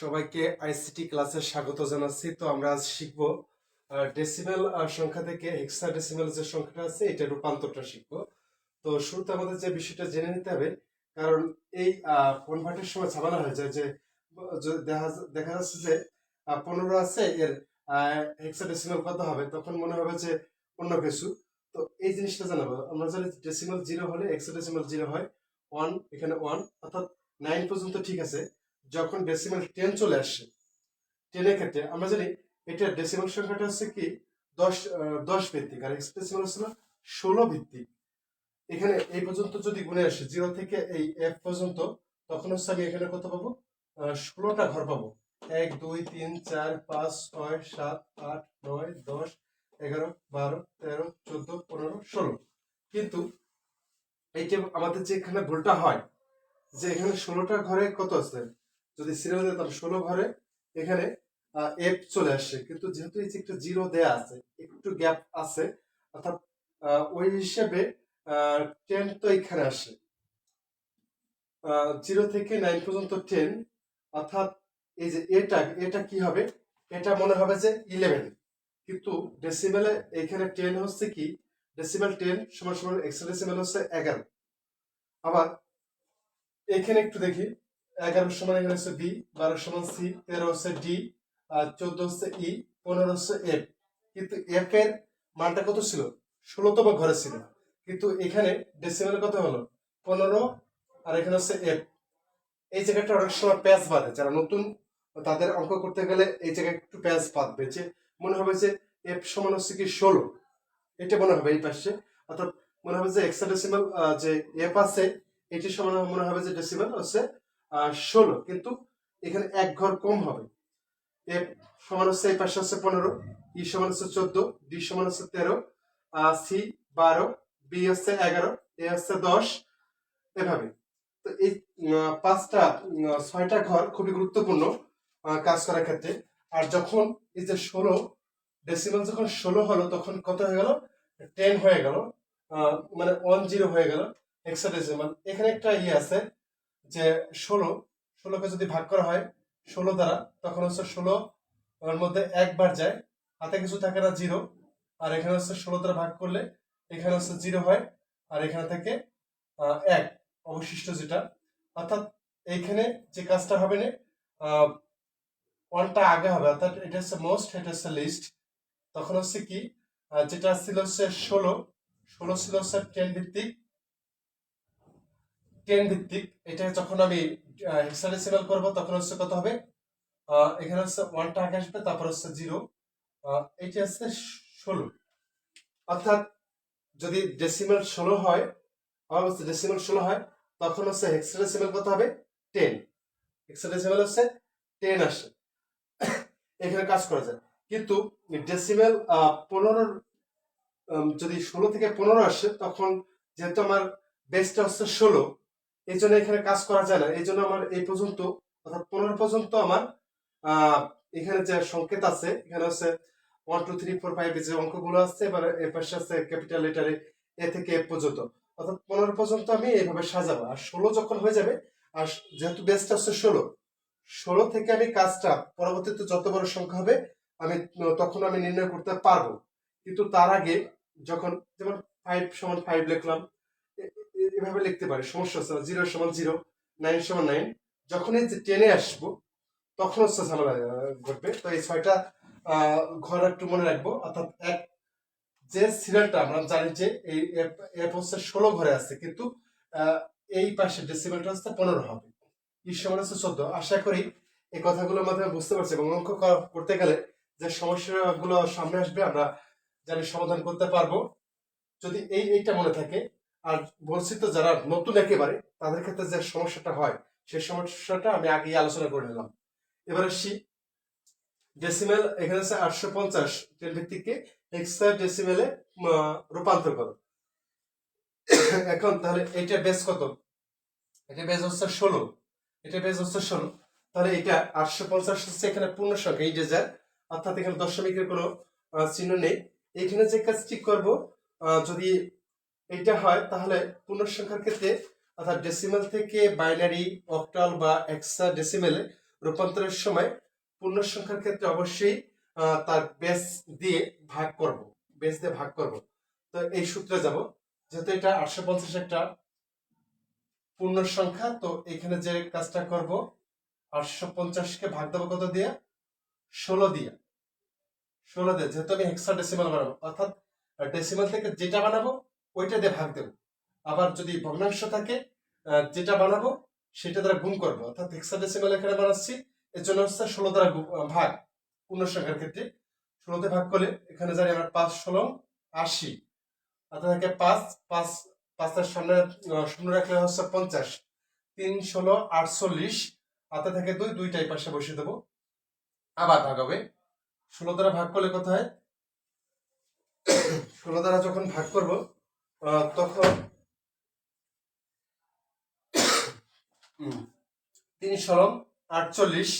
সবাইকে আইসিটি ক্লাসে স্বাগত জানাচ্ছি। তো আমরা আজ শিখব ডেসিমেল সংখ্যা থেকে হেক্সা ডেসিমেল যে সংখ্যাটা আছে, এটা রূপান্তরটা শিখব। তো শুরুতে আমাদের যে বিষয়টা জেনে নিতে হবে, কারণ এই কনভার্টের সময় ঝামেলা হয়ে যায় যে দেখা দেখা যাচ্ছে যে পনেরো আছে, এর হেক্সা ডেসিমেল কত হবে? তখন মনে হবে যে অন্য কিছু। তো এই জিনিসটা জানাব। আমরা জানি ডেসিমেল জিরো হলে হেক্সা ডেসিমেল জিরো হয়। ওয়ান এখানে ওয়ান অর্থাৎ নাইন পর্যন্ত ঠিক আছে। যখন ডেসিমাল টেন চলে আসে টেনের ক্ষেত্রে আমরা জানি এটা ডেসিমাল সংখ্যাটা হচ্ছে কি? দশ দশ ভিত্তিক। আর এক্সপ্রেসিমাল হচ্ছে ষোলো ভিত্তিক। এখানে এই পর্যন্ত যদি গুণে আসে জিরো থেকে এই এফ পর্যন্ত, তখন হচ্ছে আমি এখানে কত পাবো? ষোলোটা ঘর পাবো। এক, দুই, তিন, চার, পাঁচ, ছয়, সাত, আট, নয়, দশ, এগারো, বারো, তেরো, চোদ্দ, পনেরো, ষোলো। কিন্তু এইটা আমাদের যে এখানে ভুলটা হয়, যে এখানে ষোলোটা ঘরে কত আছে? যদি সিরিয়াল তাহলে ষোলো ঘরে এখানে এফ চলে আসে। কিন্তু যেহেতু এই একটা জিরো দেয়া আছে, একটু গ্যাপ আছে, অর্থাৎ ওই হিসেবে টেন তো এখানে আসে। জিরো থেকে নাইন পর্যন্ত টেন অর্থাৎ এই যে এটা এটা কি হবে? এটা মনে হবে যে ইলেভেন কিন্তু ডেসিমেলে এখানে টেন হচ্ছে কি? ডেসিমেল টেন সমান সমান এক্সট্রা ডেসিমেল হচ্ছে এগারো। আবার, এখানে একটু দেখি। এগারো সমান এখানে হচ্ছে বি, বারো সমান সি, তেরো হচ্ছে ডি, আর চোদ্দ হচ্ছে ই, পনেরো হচ্ছে এফ। কিন্তু এফ এর মানটা কত ছিল? ষোলোতম ঘরে ছিল। কিন্তু এখানে ডেসিমেল কত হলো? পনেরো, আর এখানে হচ্ছে এফ। এই জায়গাটা অনেক সময় প্যাচ বাঁধে। যারা নতুন, তাদের অঙ্ক করতে গেলে এই জায়গায় একটু প্যাচ বাঁধবে যে, মনে হবে যে এফ সমান হচ্ছে কি ষোলো। এটা মনে হবে এই পাশে। অর্থাৎ মনে হবে যে এক্সা ডেসিমাল যে এফ আছে, এটি সমান মনে হবে যে ডেসিমাল হচ্ছে ষোলো, কিন্তু এখানে এক ঘর কম হবে। এফ সমান হচ্ছে এই পাশে হচ্ছে পনেরো, ই সমান হচ্ছে চোদ্দ, ডি সমান হচ্ছে তেরো সি বারো, বি হচ্ছে এগারো, এ হচ্ছে দশ, এভাবে। তো এই পাঁচটা ছয়টা ঘর খুবই গুরুত্বপূর্ণ কাজ করার ক্ষেত্রে। আর যখন এই যে ষোলো ডেসিমাল যখন ষোলো হলো, তখন কত হয়ে গেল? টেন হয়ে গেল মানে ওয়ান জিরো হয়ে গেল হেক্সাডেসিমাল এখানে একটা ইয়ে আছে যে ষোলো, ষোলোকে যদি ভাগ করা হয়, ষোলো দ্বারা, তখন হচ্ছে ষোলো, ওর মধ্যে একবার যায়। হাতে কিছু থাকে না, জিরো। আর এখানে হচ্ছে ষোলো দ্বারা ভাগ করলে, এখানে হচ্ছে জিরো হয়, আর এখানে থেকে এক অবশিষ্ট যেটা। অর্থাৎ এইখানে যে কাজটা হবে না ওয়ানটা আগে হবে, অর্থাৎ এটা হচ্ছে মোস্ট এটা হচ্ছে লিস্ট তখন হচ্ছে কি যেটা ছিল হচ্ছে ষোলো ষোলো ছিল হচ্ছে টেন ভিত্তিক। টেন ভিত্তিক এটা যখন আমি হেক্সাডেসিমাল করব তখন হচ্ছে কত হবে? এখানে হচ্ছে ওয়ানটা আগে আসবে তারপর হচ্ছে জিরো এইটা হচ্ছে ষোলো। অর্থাৎ যদি ডেসিমাল ষোলো হয় আমার হচ্ছে ডেসিমাল ষোলো হয় তখন হচ্ছে হেক্সাডেসিমাল কত হবে? টেন হেক্সাডেসিমাল হচ্ছে টেন আসে। এখানে কাজ করা যায়। কিন্তু ডেসিমেল পনেরোর উম, যদি ষোলো থেকে পনেরো আসে তখন যেহেতু আমার বেসটা হচ্ছে ষোলো এই জন্য এখানে কাজ করা যায় না। এই জন্য আমার এই পর্যন্ত, অর্থাৎ পনেরো পর্যন্ত আমার এখানে যে সংকেত আছে, এখানে হচ্ছে one two three four five যে অঙ্কগুলো আছে, এবার এর পাশে আছে ক্যাপিটাল লেটারে এ থেকে এ পর্যন্ত। অর্থাৎ পনেরো পর্যন্ত আমি এইভাবে সাজাবো। আর ষোলো যখন হয়ে যাবে, আর যেহেতু বেসটা হচ্ছে ষোলো ষোলো থেকে আমি কাজটা, পরবর্তীতে যত বড় সংখ্যা হবে, আমি তখন আমি নির্ণয় করতে পারব। কিন্তু তার আগে যখন, যেমন ফাইভ সমান ফাইভ লিখলাম এ- এ- এভাবে লিখতে পারি। সমস্যা হচ্ছে জিরো সমান জিরো, নাইন সমান নাইন। যখন এই যে টেনে আসব, তখন হচ্ছে ঝামেলা ঘটবে। তো এই ছয়টা ঘর একটু মনে রাখব। অর্থাৎ এক, যে সিরিয়ালটা আমরা জানি যে এই এফ হচ্ছে ষোলো ঘরে আছে, কিন্তু এই পাশে ডেসিমেলটা হচ্ছে পনেরো হবে। সমান হচ্ছে চোদ্দ। আশা করি এই কথাগুলোর মাধ্যমে বুঝতে পারছি এবং অঙ্ক করতে গেলে যে সমস্যাগুলো সামনে আসবে, আমরা জানি সমাধান করতে পারব। যদি এই, এইটা মনে থাকে আর বলছি তো যারা নতুন একেবারে, তাদের ক্ষেত্রে যে সমস্যাটা হয়, সেই সমস্যাটা আমি আগেই আলোচনা করে নিলাম। এবার আসি ডেসিমেল এখানে আছে আটশো পঞ্চাশ ভিত্তিককে এক্সট্রা ডেসিমেলে রূপান্তর করো। এখন তাহলে এইটা বেস কত? এটা বেস হচ্ছে ষোলো। এটা বেস হচ্ছে ষোলো। তাহলে এটা আটশো পঞ্চাশ হচ্ছে এখানে পূর্ণ সংখ্যা এই ডেজার অর্থাৎ এখানে দশমিকের কোনো চিহ্ন নেই। এখানে যে কাজ ঠিক করব যদি এটা হয়, তাহলে পূর্ণ সংখ্যার ক্ষেত্রে অর্থাৎ ডেসিমেল থেকে বাইনারি অক্টাল বা এক্সা ডেসিমেলে রূপান্তরের সময় পূর্ণ সংখ্যার ক্ষেত্রে অবশ্যই তার বেস দিয়ে ভাগ করব বেস দিয়ে ভাগ করব। তো এই সূত্রে যাব, যেহেতু এটা আটশো পঞ্চাশ একটা পূর্ণ সংখ্যা তো এখানে যে কাজটা করব, আটশো পঞ্চাশকে ভাগ দেবো কত দিয়ে? ষোলো দিয়ে। ষোলো দিয়ে, যেহেতু আমি হেক্সা ডেসিমাল বানাবো, অর্থাৎ ডেসিমাল থেকে যেটা বানাবো ওইটা দিয়ে ভাগ দেবো। আবার যদি ভগ্নাংশ থাকে যেটা বানাবো, সেটা দ্বারা গুণ করব। অর্থাৎ হেক্সা ডেসিমাল এখানে বানাচ্ছি, এর জন্য হচ্ছে ষোলো দ্বারা ভাগ পূর্ণ সংখ্যার ক্ষেত্রে। ষোলোতে ভাগ করলে এখানে জানি আমরা পাঁচ ষোলো আশি। অর্থাৎ থাকে পাঁচ পাঁচ পাঁচটার সামনে শূন্য রাখলে হচ্ছে পঞ্চাশ। তিন ষোলো আটচল্লিশ হাতে থেকে দুই, দুইটাই পাশে বসিয়ে দেবো। আবার ভাগ হবে। ষোলো দ্বারা ভাগ করলে কোথায় ষোলো দ্বারা যখন ভাগ করব তখন তিন ষোলো আটচল্লিশ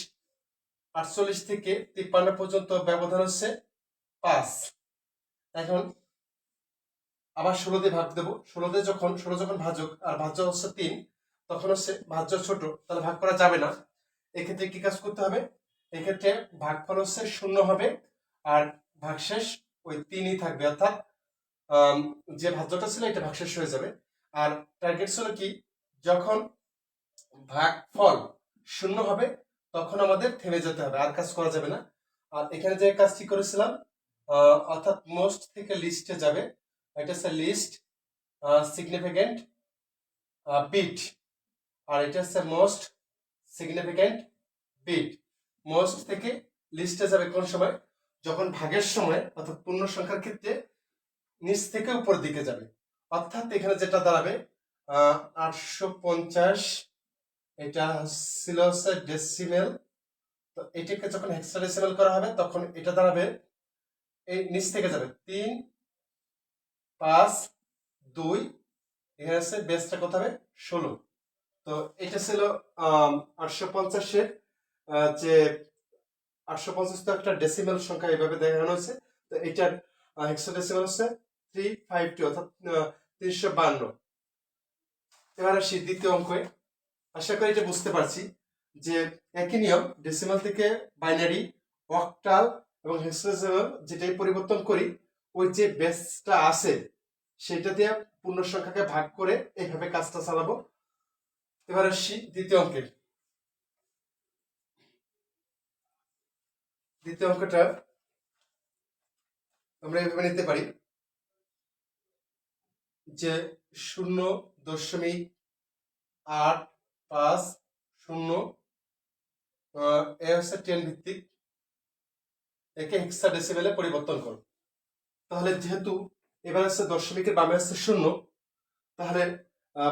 আটচল্লিশ থেকে তিপ্পান্ন পর্যন্ত ব্যবধান হচ্ছে পাঁচ। এখন আবার ষোলো ভাগ দেবো। ষোলো দিয়ে যখন, ষোলো যখন ভাজক আর ভাজ্য হচ্ছে তিন, তখন হচ্ছে ভাজ্য ছোট, তাহলে ভাগ করা যাবে না। এক্ষেত্রে কি কাজ করতে হবে? এক্ষেত্রে ভাগফল হচ্ছে শূন্য হবে আর ভাগশেষ ওই তিনই থাকবে, অর্থাৎ যে ভাজ্যটা ছিল এটা ভাগশেষ হয়ে যাবে। আর টার্গেট ছিল কি? যখন ভাগফল শূন্য হবে, তখন আমাদের থেমে যেতে হবে, আর কাজ করা যাবে না। আর এখানে যে কাজটি করেছিলাম অর্থাৎ মোস্ট থেকে লিস্টে যাবে, এটা হচ্ছে লিস্ট সিগনিফিকেন্ট বিট আর এটা হচ্ছে মোস্ট সিগনিফিকেন্ট বিট মোস্ট থেকে লিস্টে যাবে কোন সময়? যখন ভাগের সময়, অর্থাৎ পূর্ণ সংখ্যার ক্ষেত্রে নিচ থেকে উপরের দিকে যাবে। অর্থাৎ এখানে যেটা দাঁড়াবে আটশো পঞ্চাশ, এটা ছিল হচ্ছে ডেসিমেল তো এটাকে যখন হেক্সাডেসিমেল করা হবে, তখন এটা দাঁড়াবে, এই নিচ থেকে যাবে। তিন, পাঁচ, দুই, এখানে আছে বেসটা কত হবে? ষোলো। তো এটা ছিল আটশো পঞ্চাশের যে আটশো পঞ্চাশ তো একটা ডেসিমেল সংখ্যা এভাবে দেখানো হয়েছে। তো এটার হেক্সাডেসিমেল হচ্ছে থ্রি ফাইভ টু অর্থাৎ তিনশো বান্ন। এবার আসি দ্বিতীয় অঙ্কে। আশা করি এটা বুঝতে পারছি যে একই নিয়ম ডেসিমাল থেকে বাইনারি অক্টাল এবং হেক্সাডেসিমাল যেটাই পরিবর্তন করি, ওই যে বেসটা আছে, সেটা দিয়ে পূর্ণ সংখ্যাকে ভাগ করে এইভাবে কাজটা চালাবো। এবার আসছি দ্বিতীয় অঙ্কে। দ্বিতীয় অঙ্কটা আমরা এভাবে নিতে পারি। যে শূন্য দশমিক আট পাঁচ শূন্য এ হচ্ছে টেন ভিত্তিক। একে হেক্সা ডেসিবেলে পরিবর্তন করো। তাহলে যেহেতু এবার হচ্ছে দশমিকের বামে হচ্ছে শূন্য, তাহলে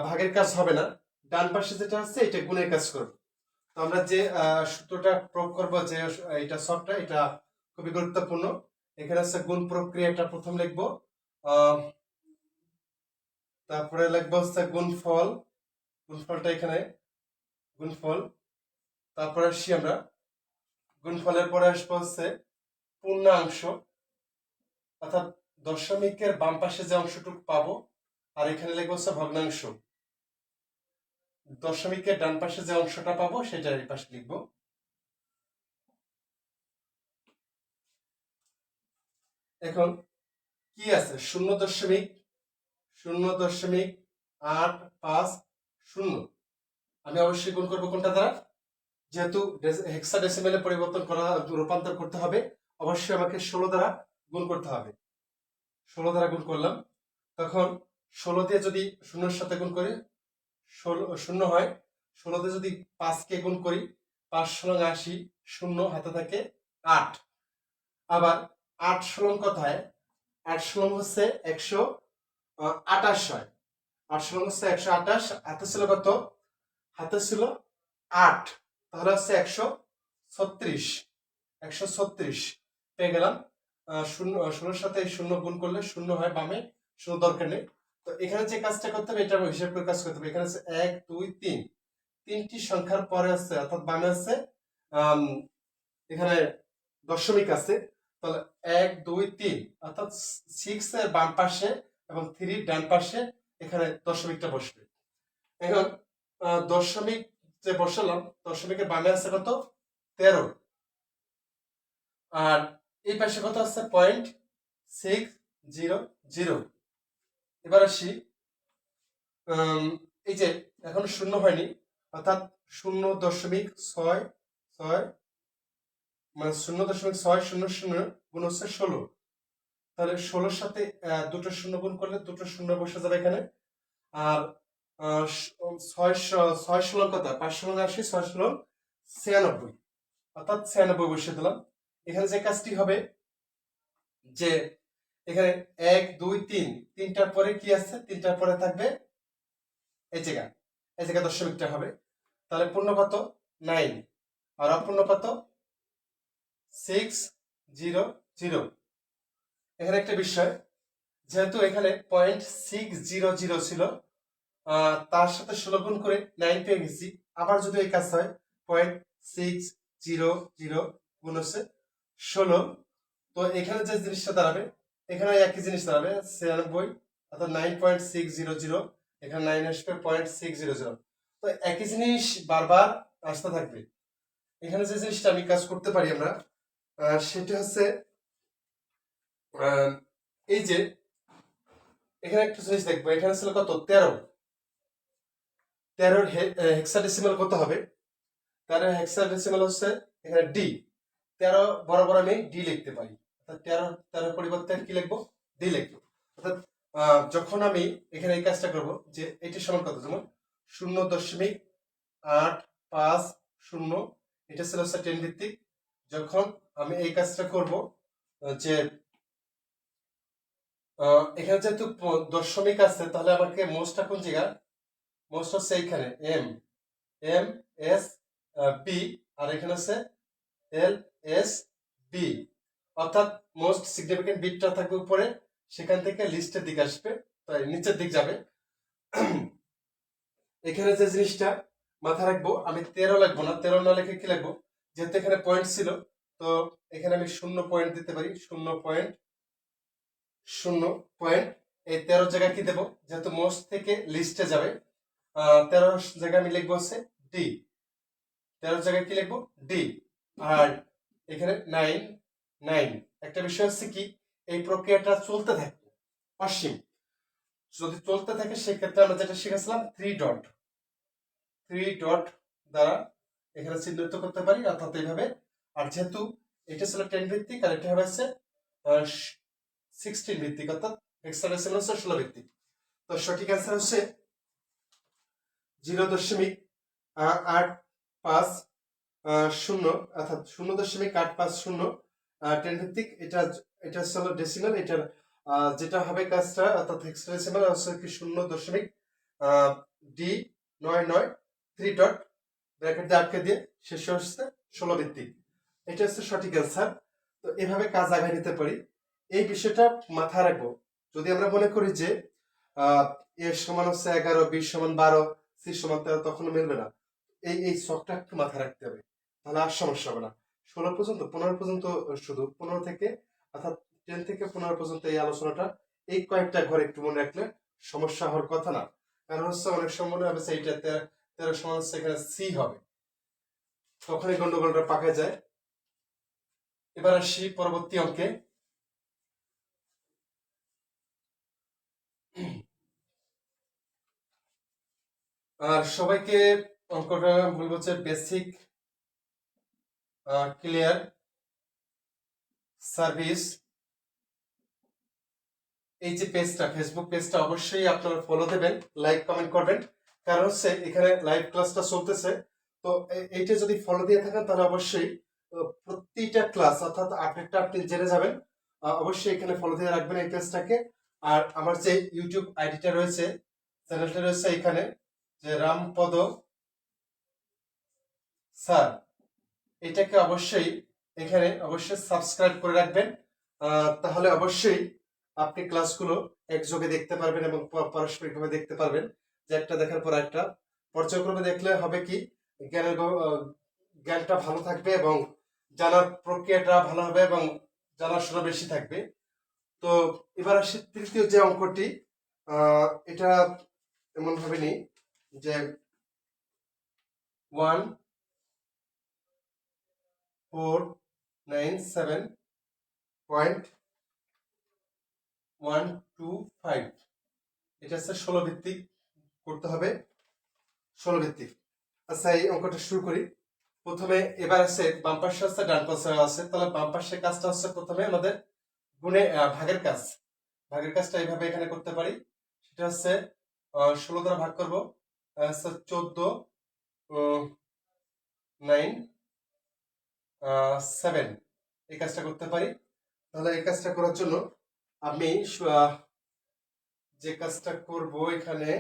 ভাগের কাজ হবে না। ডান পাশে যেটা আছে, এটা গুণের কাজ করবে। তো আমরা যে সূত্রটা প্রয়োগ করব, যে, এটা সবটা এটা খুবই গুরুত্বপূর্ণ। এখানে হচ্ছে গুণ প্রক্রিয়াটা প্রথম লিখব। তারপরে লিখব হচ্ছে গুণফল, গুণফলটা এখানে, গুণফল। তারপরে আসছি আমরা। গুণফলের পরে আসব হচ্ছে পূর্ণাংশ, অর্থাৎ দশমিকের বাম পাশে যে অংশটুকু পাবো, আর এখানে লিখব হচ্ছে ভগ্নাংশ। দশমিকের ডান পাশে যে অংশটা পাবো সেটা এই পাশে লিখব। এখন কি আছে? শূন্য দশমিক শূন্য দশমিক আট পাঁচ শূন্য। আমি অবশ্যই গুণ করব কোনটা দ্বারা? যেহেতু হেক্সা ডেসিমেলে পরিবর্তন করা, রূপান্তর করতে হবে, অবশ্যই আমাকে ষোলো দ্বারা গুণ করতে হবে। ষোলো দ্বারা গুণ করলাম। তখন ষোলো দিয়ে যদি শূন্যের সাথে গুণ করি, ষোলো, শূন্য হয়। ষোলো দিয়ে যদি পাঁচকে গুণ করি, পাঁচ ষোলো আশি, শূন্য হাতে থাকে আট। আবার আট ষোলং কত হয় আট ষোলং হচ্ছে একশো আটাশ হয়। আট ষোলং হচ্ছে একশো আটাশ হাতে ছিল কত? হাতে ছিল আট। তাহলে হচ্ছে একশো ছত্রিশ। একশো ছত্রিশ। পেয়ে গেলাম। শূন্য শূন্যর সাথে শূন্য গুণ করলে শূন্য হয় বামে, শূন্য দরকার নেই। তো এখানে যে কাজটা করতে হবে, এটা হিসাব করে কাজ করতে হবে। এখানে আছে এক, দুই, তিন। তিনটি সংখ্যার পরে আছে, অর্থাৎ বামে আছে এখানে দশমিক আছে। তাহলে এক, দুই, তিন। অর্থাৎ সিক্স এর বাম পাশে এবং থ্রি ডান পাশে এখানে দশমিকটা বসবে। এখন দশমিক যে বসালাম, দশমিকের বামে আছে কত? তেরো। আর এই পাশে কত আছে? Point six zero zero. এবার আসি এই যে এখন শূন্য হয়নি, অর্থাৎ শূন্য দশমিক ছয় ছয় মানে শূন্য দশমিক ছয়, শূন্য শূন্য, গুণ হচ্ছে ষোলো। তাহলে ষোলোর সাথে দুটো শূন্য গুণ করলে দুটো শূন্য বসে যাবে এখানে। আর ছয় ছয় ষোলো কত? পাঁচ ষোলো আশি, ছয় ষোলো, ছিয়ানব্বই। অর্থাৎ ছিয়ানব্বই বসিয়ে দিলাম। এখানে যে কাজটি হবে, যে এখানে এক, দুই, তিন, তিনটার পরে কি আছে তিনটার পরে থাকবে এই জায়গা। এই জায়গা দশমিকটা হবে। তাহলে পূর্ণ কত? নাইন। আর অপূর্ণ কত? Six, zero zero. এখানে একটা বিষয়, যেহেতু এখানে পয়েন্ট সিক্স জিরো জিরো ছিল তার সাথে ষোলো গুণ করে নাইন পেয়ে গেছি। আবার যদি এই কাজ হয় পয়েন্ট সিক্স জিরো জিরো গুণ হচ্ছে ষোলো। তো এখানে যে জিনিসটা দাঁড়াবে, এখানে একই জিনিস দাঁড়াবে, ছিয়ানব্বই অর্থাৎ nine point six zero zero এখানে নাইন আসবে পয়েন্ট সিক্স জিরো জিরো তো একই জিনিস বারবার আসতে থাকবে। এখানে যে জিনিসটা আমি কাজ করতে পারি আমরা সেটা হচ্ছে এই যে, এখানে একটা জিনিস দেখব, এখানে ছিল কত? তেরো। তেরোর হেক্সাডেসিমাল কত হবে? তেরো হেক্সাডেসিমাল হচ্ছে এখানে ডি তেরো বরাবর আমি ডি লিখতে পারি। অর্থাৎ তেরো, তেরোর পরিবর্তে কি লিখব? ডি লিখব। অর্থাৎ যখন আমি এখানে এই কাজটা করব, যে এটি সমান কত? যেমন শূন্য দশমিক আট পাঁচ শূন্য, এটা ছিল হচ্ছে টেন ভিত্তিক যখন আমি এই কাজটা করব যে এখানে যেহেতু দশমিক আছে, তাহলে আমাকে মোস্টটা কোন জায়গা? মোস্ট হচ্ছে এইখানে এম। এম, এস বি আর এখানে হচ্ছে এল, এস, বি। অর্থাৎ মোস্ট সিগনিফিকেন্ট বিটটা থাকবে উপরে, সেখান থেকে লিস্টের দিকে আসবে, তাই নিচের দিক যাবে। এখানে যে জিনিসটা মাথায় রাখব, আমি তেরো লাগবো না, তেরো না লেখে কি লাগবো যেহেতু এখানে পয়েন্ট ছিল, তো এখানে আমি শূন্য পয়েন্ট দিতে পারি, শূন্য পয়েন্ট শূন্য পয়েন্ট। এই তেরো জায়গায় কি দেবো? যেহেতু মোস্ট থেকে লিস্টে যাবে। তেরো জায়গায় আমি লিখব হচ্ছে ডি তেরো জায়গায় কি লিখব? ডি আর এখানে নাইন নাইন একটা বিষয় হচ্ছে কি, এই প্রক্রিয়াটা চলতে থাকে অসীম যদি চলতে থাকে, সেক্ষেত্রে আমরা যেটা শিখেছিলাম থ্রি ডট থ্রি ডট দ্বারা এখানে চিহ্নিত করতে পারি, অর্থাৎ এইভাবে। আর যেহেতু এটা ছিল টেন ভিত্তিক, আর এটা হচ্ছে সিক্সটিন ভিত্তিক অর্থাৎ হেক্সাডেসিমাল হচ্ছে ষোলো ভিত্তিক। তো সঠিক অ্যান্সার হচ্ছে জিরো দশমিক আট পাঁচ শূন্য অর্থাৎ শূন্য দশমিক আট পাঁচ শূন্য টেন ভিত্তিক। এটা এটা হচ্ছে ডেসিমাল আহ, যেটা হবে কাজটা অর্থাৎ হেক্সাডেসিমাল হচ্ছে কি শূন্য দশমিক ডি নয় নয় থ্রি ডট ব্র্যাকেট দিয়ে আটকে দিয়ে শেষে হচ্ছে ষোলো ভিত্তিক। এটা হচ্ছে সঠিক অ্যান্সার তো এভাবে কাজ আগায় নিতে পারি। এই বিষয়টা মাথায় রাখব। যদি আমরা মনে করি যে আহ, সমান হচ্ছে এগারো বিশ সমান বারো সি সমান তেরো তখন মিলবে না। এই এই শখটা একটু মাথায় রাখতে হবে। তাহলে আর সমস্যা হবে না। ষোলো পর্যন্ত পনেরো পর্যন্ত শুধু পনেরো থেকে অর্থাৎ টেন থেকে পনেরো পর্যন্ত এই আলোচনাটা এই কয়েকটা ঘরে একটু মনে রাখলে সমস্যা হওয়ার কথা না। কারণ হচ্ছে অনেক সময় মনে হবে তেরো তেরো সমান হচ্ছে এখানে সি হবে। তখনই গন্ডগোলটা পাকা যায়। এবার আসি পরবর্তী অঙ্কে। আর সবাইকে অঙ্কটা বলব যে বেসিক ক্লিয়ার সার্ভিস এই যে পেজটা ফেসবুক পেজটা অবশ্যই আপনারা ফলো দেবেন লাইক কমেন্ট করবেন। কারণ হচ্ছে এখানে লাইভ ক্লাসটা চলতেছে। তো এইটা যদি ফলো দিয়ে থাকেন, তাহলে অবশ্যই প্রতিটা ক্লাস অর্থাৎ আপডেটটা আপনি জেনে যাবেন। অবশ্যই এখানে ফলো দিয়ে রাখবেন এই পেজটাকে আর আমার যে ইউটিউব আইডিটা রয়েছে চ্যানেলটা রয়েছে এখানে। যে রামপদ স্যার, এটাকে অবশ্যই এখানে অবশ্যই সাবস্ক্রাইব করে রাখবেন। তাহলে অবশ্যই আপনি ক্লাসগুলো একযোগে দেখতে পারবেন এবং পারস্পরিকভাবে দেখতে পারবেন। যে একটা দেখার পর একটা পর্যায়ক্রমে দেখলে হবে কি, জ্ঞানের জ্ঞানটা ভালো থাকবে এবং জানার প্রক্রিয়াটা ভালো হবে এবং জানাশোনা বেশি থাকবে। তো এবার আসি তৃতীয় যে অঙ্কটি এটা এমন ভাবে নি যে one four nine seven point one two five এটা হচ্ছে ষোলো ভিত্তিক করতে হবে। ষোলো ভিত্তিক। আচ্ছা এই অঙ্কটা শুরু করি। প্রথমে এবার আছে বাম পাশে আছে, ডান পাশে আছে। তাহলে বাম পাশের কাজটা হচ্ছে প্রথমে আমাদের গুণে ভাগের কাজ। ভাগের কাজটা এইভাবে এখানে করতে পারি। সেটা হচ্ছে ষোলো দ্বারা ভাগ করব। চোদ্দ নাইন সেভেন এই কাজটা করতে পারি? তাহলে এই কাজটা করার জন্য আমি যে কাজটা করব এখানে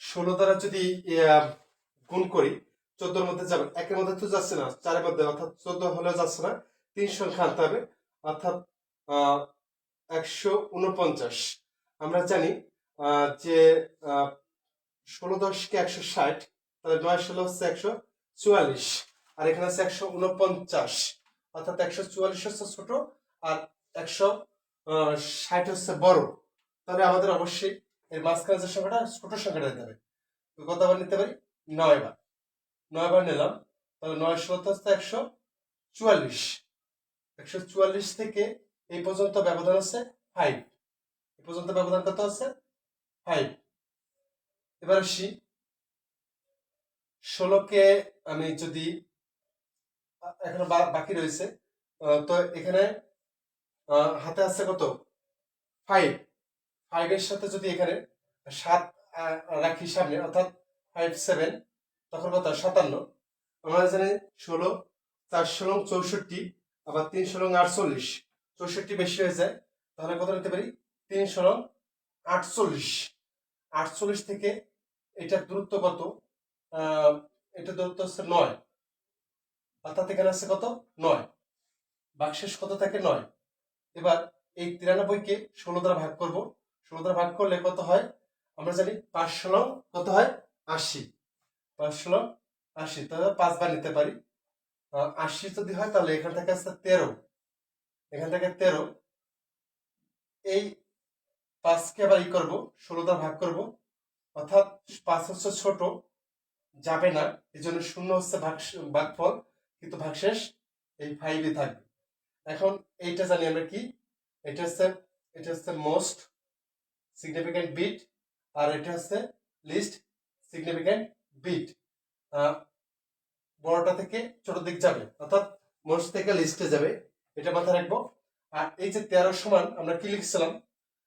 ষোলো দ্বারা যদি গুণ করি, চোদ্দোর মধ্যে যাবে। একের মধ্যে তো যাচ্ছে না, চারের মধ্যে, অর্থাৎ চোদ্দ হলে যাচ্ছে না, তিন সংখ্যা আনতে হবে, অর্থাৎ একশো উনপঞ্চাশ। আমরা জানি যে ষোলো দশকে একশো ষাট, তাহলে নয় ষোলো হচ্ছে একশো চুয়াল্লিশ, আর এখানে আছে একশো উনপঞ্চাশ অর্থাৎ একশো চুয়াল্লিশ হচ্ছে ছোট, আর একশো ষাট হচ্ছে বড়। তাহলে আমাদের অবশ্যই এর মাঝখানে যে সংখ্যাটা, ছোট সংখ্যাটা দিতে হবে। তো কতবার নিতে পারি? নয় বার নয় বার নিলাম। তাহলে নয় ষোলো হচ্ছে একশো চুয়াল্লিশ। একশো চুয়াল্লিশ থেকে এই পর্যন্ত ব্যবধান হচ্ছে ফাইভ এই পর্যন্ত ব্যবধান কত হচ্ছে? ফাইভ এবার আসি। ষোলোকে আমি যদি এখনও বাকি রয়েছে তো এখানে হাতে আছে কত? ফাইভ ফাইভের সাথে যদি এখানে সাত রাখি সামনে, অর্থাৎ ফাইভ সেভেন তখন কত? সাতান্ন। আমরা জানি ষোলো, চার ষোলো চৌষট্টি, আবার তিন ষোলো আটচল্লিশ। চৌষট্টি বেশি হয়ে যায়, তাহলে কত নিতে পারি? তিন ষোলো আটচল্লিশ। আটচল্লিশ থেকে এটার দূরত্ব কত? এটার দূরত্ব হচ্ছে নয়। অর্থাৎ এখানে আছে কত? নয়। বাক্সেস কত থাকে? নয়। এবার এই তিরানব্বইকে ষোলো দ্বারা ভাগ করব। ষোলো দ্বারা ভাগ করলে কত হয়? আমরা জানি পাঁচশো ষোলো কত হয়? আশি। পাঁচশো ষোলো আশি। তাহলে পাঁচবার নিতে পারি। আশি যদি হয়, তাহলে এখান থেকে আসছে তেরো। এখান থেকে তেরো। এই পাঁচকে আবার ই করব, ষোলো দ্বারা ভাগ করব। অর্থাৎ পাঁচ হচ্ছে ছোট, যাবে না। এই জন্য শূন্য হচ্ছে ভাগ ভাগফল, কিন্তু ভাগশেষ এই ফাইভে থাকবে। এখন এইটা জানি আমরা কি? এটা হচ্ছে এটা হচ্ছে মোস্ট সিগনিফিক্যান্ট বিট আর এটা হচ্ছে লিস্ট সিগনিফিক্যান্ট বিট বড়টা থেকে ছোট দিক যাবে, অর্থাৎ মোস্ট থেকে লিস্টে যাবে। এটা মাথায় রাখব। আর এই যে তেরো সমান, আমরা কি লিখছিলাম?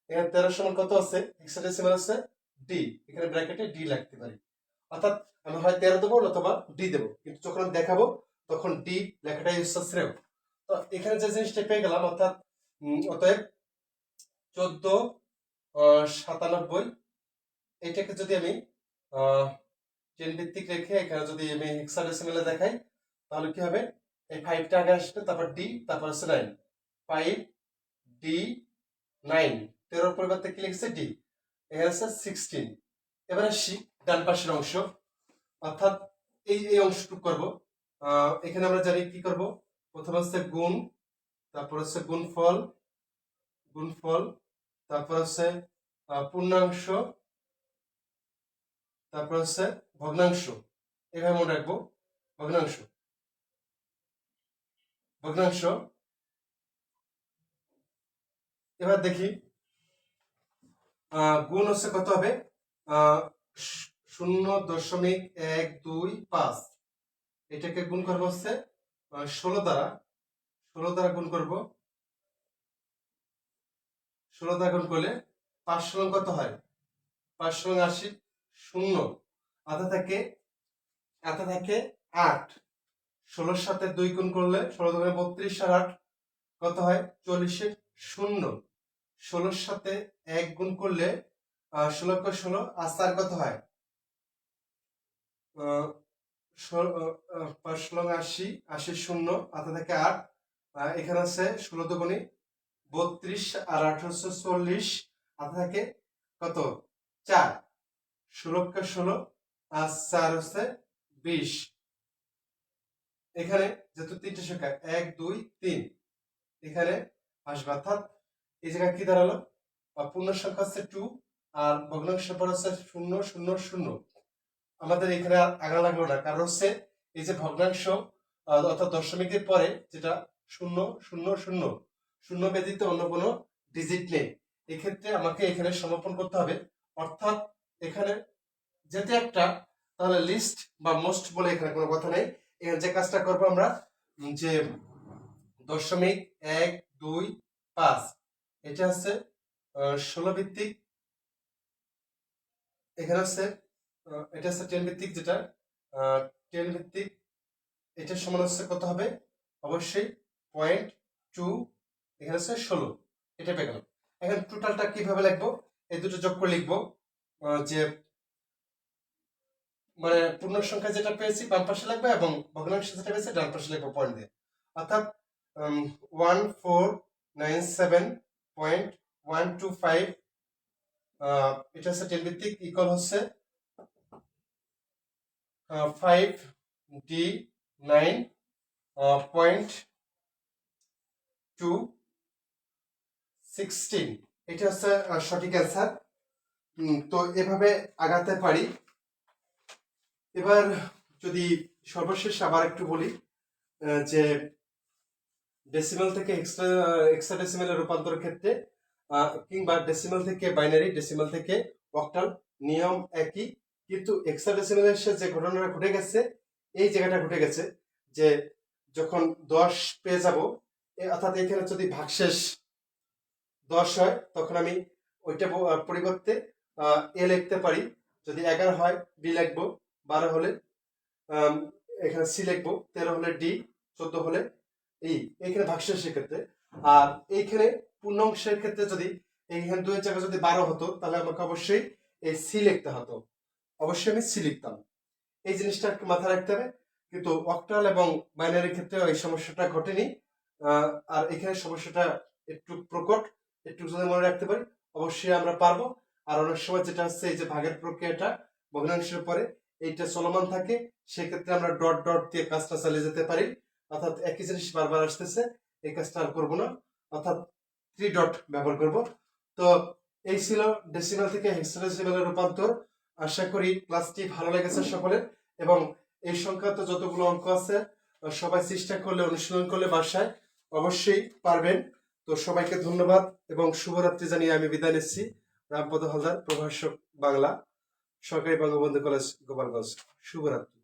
এখানে তেরো সমান কত আছে? হেক্সাডেসিমাল আছে ডি এখানে ব্র্যাকেটে ডি লাগতে পারি। অর্থাৎ আমি হয় তেরো দেবো, অথবা ডি দেবো। কিন্তু যখন আমি দেখাবো, তখন ডি লেখাটাই হচ্ছে শ্রেয় তো এখানে যে জিনিসটা পেয়ে গেলাম, অর্থাৎ অতএব চোদ্দ সাতানব্বই, এটাকে যদি আমি টেন ভিত্তিক রেখে এখানে যদি আমি হেক্সাডেসিমেলে দেখাই, তাহলে কি হবে? এই ফাইভটা আগে আসবে, তারপর ডি তারপর হচ্ছে নাইন ফাইভ ডি নাইন তেরোর পরিবর্তে কি লিখছে? ডি এখানে হচ্ছে সিক্সটিন এবার আসি ডান পাশের অংশ। অর্থাৎ এই এই অংশটুকু করব। এখানে আমরা জানি কি করব? প্রথমে হচ্ছে গুণ, তারপর হচ্ছে গুণফল গুণফল, তারপর হচ্ছে পূর্ণাংশ, তারপর হচ্ছে ভগ্নাংশ। এভাবে মনে রাখব। ভগ্নাংশ। ভগ্নাংশ। এবার দেখি গুণ হচ্ছে কত হবে? শূন্য দশমিক এক দুই পাঁচ। এটাকে গুণ করব হচ্ছে ষোলো দ্বারা। ষোলো দ্বারা গুণ করব। ষোলো দ্বারা গুণ করলে পাঁচ ষোলো কত হয়? পাঁচ ষোলো আশি, শূন্য। আধা থেকে আধা থেকে আট। ষোলোর সাথে দুই গুণ করলে, ষোলো দোকানে বত্রিশ আর আট কত হয়? চল্লিশের শূন্য। ষোলোর সাথে এক গুণ করলে ষোলো কে ষোলো, আর চার কত হয়? ষোলো আশি আশি শূন্য আধা থেকে আট এখানে আছে ষোলো দুগুণি বত্রিশ, আর হচ্ছে চল্লিশ আধা থেকে কত? চার। ষোলো কে ষোলো, আর চার হচ্ছে বিশ। এখানে যেহেতু তিনটে সংখ্যা, এক, দুই, তিন, এখানে আসবে। অর্থাৎ এই জায়গায় কি দাঁড়াল? পূর্ণ সংখ্যা হচ্ছে টু আর ভগ্নাংশ পর হচ্ছে শূন্য শূন্য শূন্য। আমাদের এখানে আগা লাগল না, কারণ হচ্ছে এই যে ভগ্নাংশ অর্থাৎ দশমিকের পরে যেটা শূন্য শূন্য শূন্য শূন্য ব্যতীত অন্য কোনো ডিজিট নেই। এক্ষেত্রে আমাকে এখানে সমাপন করতে হবে। অর্থাৎ এখানে যেতে একটা, তাহলে লিস্ট বা মোস্ট বলে এখানে কোনো কথা নেই। এখানে যে কাজটা করব আমরা যে দশমিক এক, দুই, পাঁচ। এটা হচ্ছে ষোলো ভিত্তিক। এখানে হচ্ছে এটা হচ্ছে টেন ভিত্তিক যেটা। টেন ভিত্তিক এটার সমান হচ্ছে কত হবে? অবশ্যই পয়েন্ট টু এখানে হচ্ছে ষোলো। এটা পেয়ে গেল এখন টোটালটা কীভাবে লিখব? এই দুটো যোগ করে লিখব যে মানে পূর্ণ সংখ্যা যেটা পেয়েছি বাম পাশে লিখব এবং ভগ্নাংশ যেটা পেয়েছি ডান পাশে লিখব পয়েন্ট দিয়ে। অর্থাৎ one four nine seven point one two five এটা হচ্ছে টেন ইকুয়াল হচ্ছে five D nine point two sixteen এটা হচ্ছে সঠিক অ্যান্সার তো এভাবে আগাতে পারি। এবার যদি সর্বশেষ আবার একটু বলি যে ডেসিমাল থেকে এক্সট্রা এক্সট্রা ডেসিমালের রূপান্তরের ক্ষেত্রে কিংবা ডেসিমাল থেকে বাইনারি ডেসিমাল থেকে অক্টাল নিয়ম একই, কিন্তু এক্সট্রা ডেসিমালের যে ঘটনাটা ঘটে গেছে, এই জায়গাটা ঘটে গেছে যে যখন দশ পেয়ে যাব অর্থাৎ এখানে যদি ভাগশেষ দশ হয়, তখন আমি ওইটা পরিবর্তে এ লিখতে পারি। যদি এগারো হয় বি লিখব, বারো হলে এখানে সি লিখব, তেরো হলে ডি চোদ্দ হলে এই এখানে ভাগশেষের ক্ষেত্রে। আর এইখানে পূর্ণাংশের ক্ষেত্রে যদি এইখানে দুই জায়গায় যদি বারো হতো, তাহলে আমাকে অবশ্যই এই সি লিখতে হতো। অবশ্যই আমি সি লিখতাম। এই জিনিসটা মাথায় রাখতে হবে। কিন্তু অক্টাল এবং বাইনারির ক্ষেত্রে এই সমস্যাটা ঘটেনি। আর এখানে সমস্যাটা একটু প্রকট, একটু যদি মনে রাখতে পারি, অবশ্যই আমরা পারব। আর অনেক সময় যেটা হচ্ছে, এই যে ভাগের প্রক্রিয়াটা ভগ্নাংশের পরে এইটা চলমান থাকে, সেক্ষেত্রে আমরা ডট ডট দিয়ে কাজটা চালিয়ে যেতে পারি। অর্থাৎ একই জিনিস বারবার আসতেছে, এই কাজটা আর করব না। অর্থাৎ থ্রি ডট ব্যবহার করব। তো এই ছিল ডেসিমাল থেকে হেক্সাডেসিমালের রূপান্তর। আশা করি ক্লাসটি ভালো লেগেছে সকলের। এবং এই সংক্রান্ত যতগুলো অঙ্ক আছে সবাই চেষ্টা করলে, অনুশীলন করলে বাসায় অবশ্যই পারবেন। তো সবাইকে ধন্যবাদ এবং শুভরাত্রি জানিয়ে আমি বিদায় নিচ্ছি। রামপদ হালদার, প্রভাষক বাংলা, সরকারি বঙ্গবন্ধু কলেজ, গোপালগঞ্জ। শুভরাত্রি।